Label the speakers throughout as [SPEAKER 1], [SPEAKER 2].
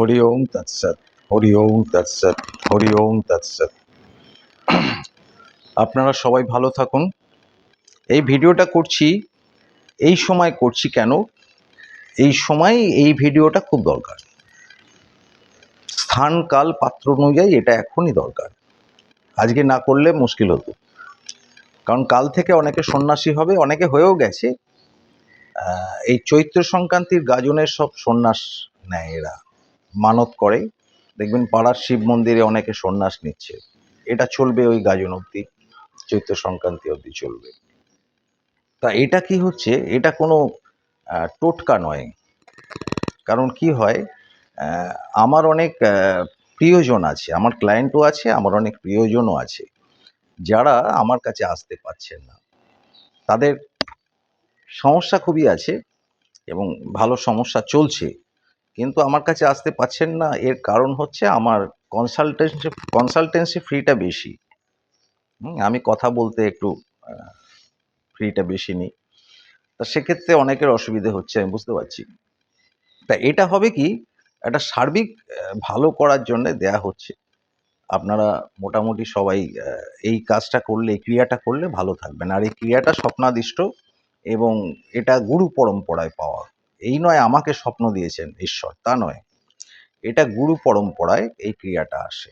[SPEAKER 1] হরি ওম তৎসৎ, হরি ওম তৎসৎ, হরি ওম তৎসৎ। আপনারা সবাই ভালো থাকুন। এই ভিডিওটা করছি, এই সময় করছি কেন? এই সময় এই ভিডিওটা খুব দরকার। স্থান, কাল, পাত্র অনুযায়ী এটা এখনই দরকার। আজকে না করলে মুশকিল হতো। কারণ কাল থেকে অনেকে সন্ন্যাসী হবে, অনেকে হয়েও গেছে। এই চৈত্র সংক্রান্তির গাজনের সব সন্ন্যাস নেয় এরা। মানত করে। দেখবেন পাড়ার শিব মন্দিরে অনেকে সন্ন্যাস নিচ্ছে। এটা চলবে ওই গাজন অবধি, চৈত্র সংক্রান্তি অবধি চলবে। তা এটা কি হচ্ছে? এটা কোনো টোটকা নয়। কারণ কি হয় আমার অনেক প্রিয়জন আছে, আমার ক্লায়েন্টও আছে, আমার অনেক প্রিয়জনও আছে। যারা আমার কাছে আসতে পারছেন না। তাদের সমস্যা খুবই আছে এবং ভালো সমস্যা চলছে। কিন্তু আমার কাছে আসতে পারছেন না। এর কারণ হচ্ছে আমার কনসালটেন্সি কনসালটেন্সি ফিটা বেশি। আমি কথা বলতে একটু ফিটা বেশি নিই। তা সেক্ষেত্রে অনেকের অসুবিধে হচ্ছে, আমি বুঝতে পারছি। তা এটা হবে কি, একটা সার্বিক ভালো করার জন্য দেয়া হচ্ছে। আপনারা মোটামুটি সবাই এই কাজটা করলে, এই ক্রিয়াটা করলে ভালো থাকবেন। আর এই ক্রিয়াটা স্বপ্নাদিষ্ট এবং এটা গুরু পরম্পরায় পাওয়া। এই নয় আমাকে স্বপ্ন দিয়েছেন, ঈশ্বর, তা নয়। এটা গুরু পরম্পরায় এই ক্রিয়াটা আসে।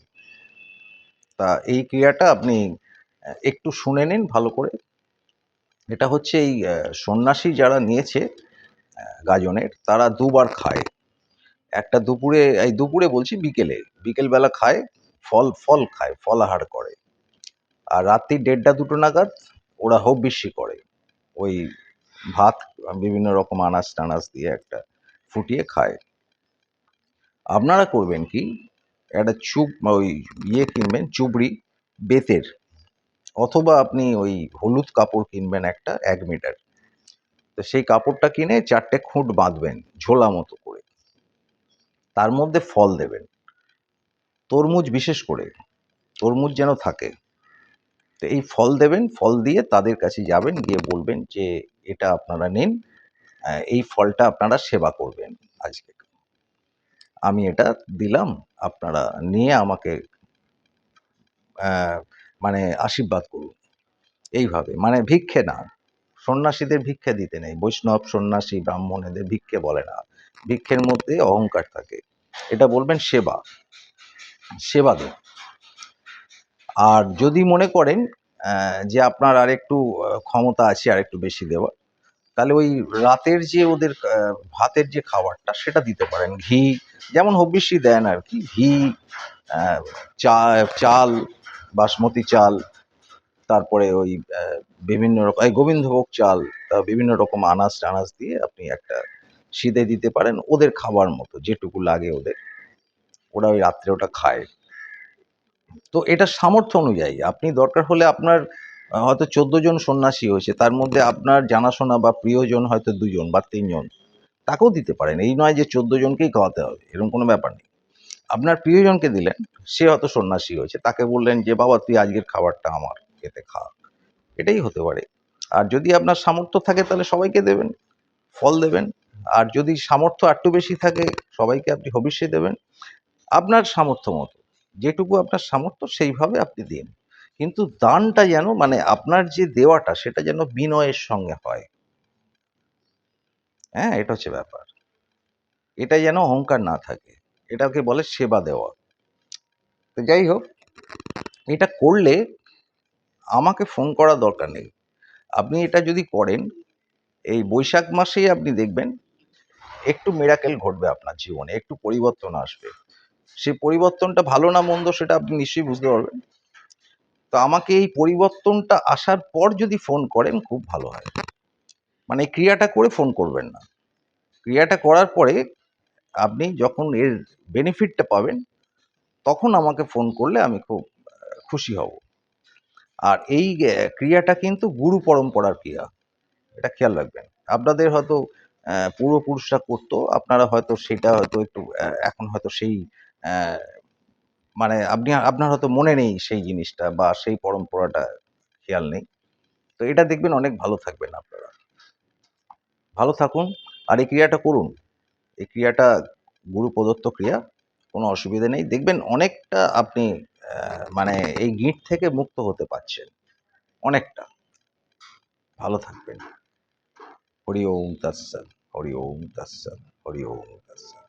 [SPEAKER 1] তা এই ক্রিয়াটা আপনি একটু শুনে নিন ভালো করে। এটা হচ্ছে এই সন্ন্যাসী যারা নিয়েছে গাজনের, তারা দুবার খায়। একটা দুপুরে, এই দুপুরে বলছি বিকেলে, বিকেলবেলা খায়, ফল ফল খায় ফলাহার করে। আর রাত্রি দেড়টা দুটো নাগাদ ওরা হব্বিষ্যি করে, ওই ভাত, বিভিন্ন রকম আনাজ টানাজ দিয়ে একটা ফুটিয়ে খায়। আপনারা করবেন কি? একটা চুপ ওই ইয়ে কিনবেন, চুবড়ি, বেতের, অথবা আপনি ওই হলুদ কাপড় কিনবেন একটা এক মিটার। তো সেই কাপড়টা কিনে চারটে খুঁট বাঁধবেন ঝোলা মতো করে। তার মধ্যে ফল দেবেন। তরমুজ বিশেষ করে, তরমুজ যেন থাকে। তো এই ফল দেবেন, ফল দিয়ে তাদের কাছে যাবেন, গিয়ে বলবেন যে এটা আপনারা নিন এই ফলটা আপনারা সেবা করবেন আজকে। আমি এটা দিলাম, আপনারা নিয়ে আমাকে মানে আশীর্বাদ করুন। এইভাবে মানে ভিক্ষে না, সন্ন্যাসীদের ভিক্ষে দিতে নেই, বৈষ্ণব সন্ন্যাসী ব্রাহ্মণ এদের ভিক্ষে বলে না, ভিক্ষের মধ্যে অহংকার থাকে। এটা বলবেন সেবা সেবা দেন। আর যদি মনে করেন যে আপনার আর একটু ক্ষমতা আছে আর একটু বেশি দেওয়ার, তাহলে ওই রাতের যে ওদের ভাতের যে খাবারটা সেটা দিতে পারেন। ঘি, যেমন হবিষ্যি দেন আর কি। ঘি চা, চাল, বাসমতি চাল, তারপরে ওই বিভিন্ন রকম, এই গোবিন্দভোগ চাল বিভিন্ন রকম আনাজ টানাজ দিয়ে আপনি একটা সিদে দিতে পারেন ওদের খাবার মতো, যেটুকু লাগে ওদের। ওরা ওই রাত্রে ওটা খায়। তো এটা সামর্থ্য অনুযায়ী। আপনি দরকার হলে আপনার হয়তো চোদ্দ জন সন্ন্যাসী হয়েছে, তার মধ্যে আপনার জানাশোনা বা প্রিয়জন হয়তো দুজন বা তিনজন। তাকেও দিতে পারেন। এই নয় যে চোদ্দ জনকেই খাওয়াতে হবে, এরকম কোনো ব্যাপার নেই। আপনার প্রিয়জনকে দিলেন, সে হয়তো সন্ন্যাসী হয়েছে, তাকে বললেন যে, বাবা, তুই আজকের খাবারটা আমার, খেতে খা এটাই হতে পারে। আর যদি আপনার সামর্থ্য থাকে, তাহলে সবাইকে দেবেন, ফল দেবেন। আর যদি সামর্থ্য একটু বেশি থাকে, সবাইকে আপনি হবিষ্যে দেবেন। আপনার সামর্থ্য মতো। যেটুকু আপনার সামর্থ্য, সেইভাবে আপনি দিন। কিন্তু দানটা যেন মানে আপনার যে দেওয়াটা, সেটা যেন বিনয়ের সঙ্গে হয়। হ্যাঁ এটা হচ্ছে ব্যাপার। এটা যেন অহংকার না থাকে। এটাকে বলে সেবা দেওয়া। তো যাই হোক, এটা করলে আমাকে ফোন করার দরকার নেই। আপনি এটা যদি করেন, এই বৈশাখ মাসেই আপনি দেখবেন, একটু মেরাকেল ঘটবে আপনার জীবনে, একটু পরিবর্তন আসবে। সেই পরিবর্তনটা ভালো না মন্দ সেটা আপনি নিশ্চয়ই বুঝতে পারবেন। তো আমাকে এই পরিবর্তনটা আসার পর যদি ফোন করেন, খুব ভালো হয়। মানে ক্রিয়াটা করে ফোন করবেন না। ক্রিয়াটা করার পরে আপনি যখন এর বেনিফিটটা পাবেন, তখন আমাকে ফোন করলে আমি খুব খুশি হব। আর এই ক্রিয়াটা কিন্তু গুরু পরম্পরার ক্রিয়া। এটা খেয়াল রাখবেন। আপনাদের হয়তো পূর্বপুরুষরা করতো, আপনারা হয়তো সেটা হয়তো একটু এখন হয়তো সেই মানে আপনি, আপনার হয়তো মনে নেই সেই জিনিসটা বা সেই পরম্পরাটা খেয়াল নেই। তো এটা দেখবেন অনেক ভালো থাকবেন আপনারা। ভালো থাকুন আর এই ক্রিয়াটা করুন। এই ক্রিয়াটা গুরু প্রদত্ত ক্রিয়া, কোনো অসুবিধা নেই। দেখবেন অনেকটা আপনি মানে এই গিঁট থেকে মুক্ত হতে পারছেন। অনেকটা। ভালো থাকবেন। হরি ওম তৎসৎ, হরি ওম তৎসৎ, হরি ওম তৎসৎ।